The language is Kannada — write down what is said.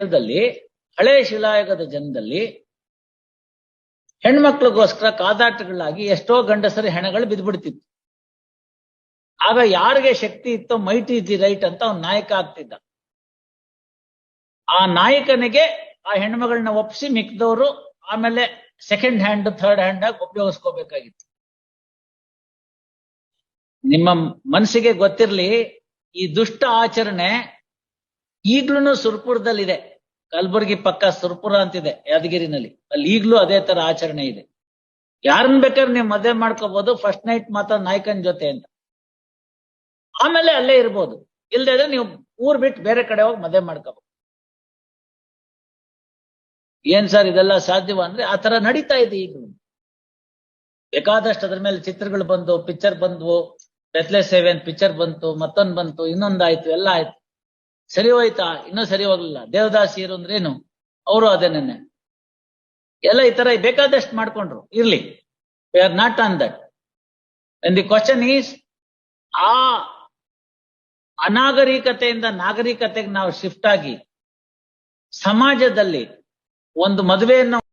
ಜನದಲ್ಲಿ ಹಳೆ ಶಿಲಾಯುಗದ ಜನದಲ್ಲಿ ಹೆಣ್ಮಕ್ಳಿಗೋಸ್ಕರ ಕಾದಾಟಗಳಾಗಿ ಎಷ್ಟೋ ಗಂಡಸರು ಹೆಣಗಳು ಬಿದ್ದ್ಬಿಡ್ತಿತ್ತು ಆಗ ಯಾರಿಗೆ ಶಕ್ತಿ ಇತ್ತೋ, ಮೈಟ್ ಇಸ್ ದಿ ರೈಟ್ ಅಂತ ಅವ್ನ ನಾಯಕ ಆಗ್ತಿದ್ದ. ಆ ನಾಯಕನಿಗೆ ಆ ಹೆಣ್ಮಗಳನ್ನ ಒಪ್ಪಿಸಿ ಮಿಕ್ದವರು ಆಮೇಲೆ ಸೆಕೆಂಡ್ ಹ್ಯಾಂಡ್ ಥರ್ಡ್ ಹ್ಯಾಂಡ್ ಆಗಿ ಉಪಯೋಗಿಸ್ಕೋಬೇಕಾಗಿತ್ತು. ನಿಮ್ಮ ಮನಸ್ಸಿಗೆ ಗೊತ್ತಿರ್ಲಿ, ಈ ದುಷ್ಟ ಆಚರಣೆ ಈಗ್ಲೂ ಸುರ್ಪುರದಲ್ಲಿದೆ. ಕಲಬುರಗಿ ಪಕ್ಕ ಸುರ್ಪುರ ಅಂತಿದೆ, ಯಾದಗಿರಿನಲ್ಲಿ. ಅಲ್ಲಿ ಈಗ್ಲೂ ಅದೇ ತರ ಆಚರಣೆ ಇದೆ. ಯಾರನ್ನ ಬೇಕಾದ್ರೆ ನೀವು ಮದುವೆ ಮಾಡ್ಕೋಬಹುದು ಫಸ್ಟ್ ನೈಟ್ ಮಾತ್ರ ನಾಯಕನ ಜೊತೆ ಅಂತ. ಆಮೇಲೆ ಅಲ್ಲೇ ಇರ್ಬೋದು. ಇಲ್ದೇ ನೀವು ಊರ್ ಬಿಟ್ಟು ಬೇರೆ ಕಡೆ ಹೋಗಿ ಮದುವೆ ಮಾಡ್ಕೋಬಹುದು ಏನ್ ಸರ್ ಇದೆಲ್ಲ ಸಾಧ್ಯವ ಅಂದ್ರೆ ಆ ತರ ನಡೀತಾ ಇದೆ ಈಗ ಬೇಕಾದಷ್ಟು ಅದ್ರ ಮೇಲೆ ಚಿತ್ರಗಳು ಬಂದು ಪಿಕ್ಚರ್ ಬಂದ್ವು. ಡೆತ್ಲೆ ಸೆವೆನ್ ಪಿಕ್ಚರ್ ಬಂತು, ಮತ್ತೊಂದ್ ಬಂತು, ಇನ್ನೊಂದಾಯ್ತು, ಎಲ್ಲ ಆಯ್ತು. ಸರಿ ಹೋಯ್ತಾ ಇನ್ನೂ ಸರಿ ಹೋಗ್ಲಿಲ್ಲ ದೇವದಾಸಿಯರು ಅಂದ್ರೆ ಏನು? ಅವರು ಅದನ್ನೇ ಎಲ್ಲ ಈ ತರ ಬೇಕಾದಷ್ಟು ಮಾಡ್ಕೊಂಡ್ರು. ಇರ್ಲಿ. We are not on that and the question is ಆ ಅನಾಗರಿಕತೆಯಿಂದ ನಾಗರಿಕತೆಗೆ ನಾವು ಶಿಫ್ಟ್ ಆಗಿ ಸಮಾಜದಲ್ಲಿ ಒಂದು ಮದುವೆಯನ್ನು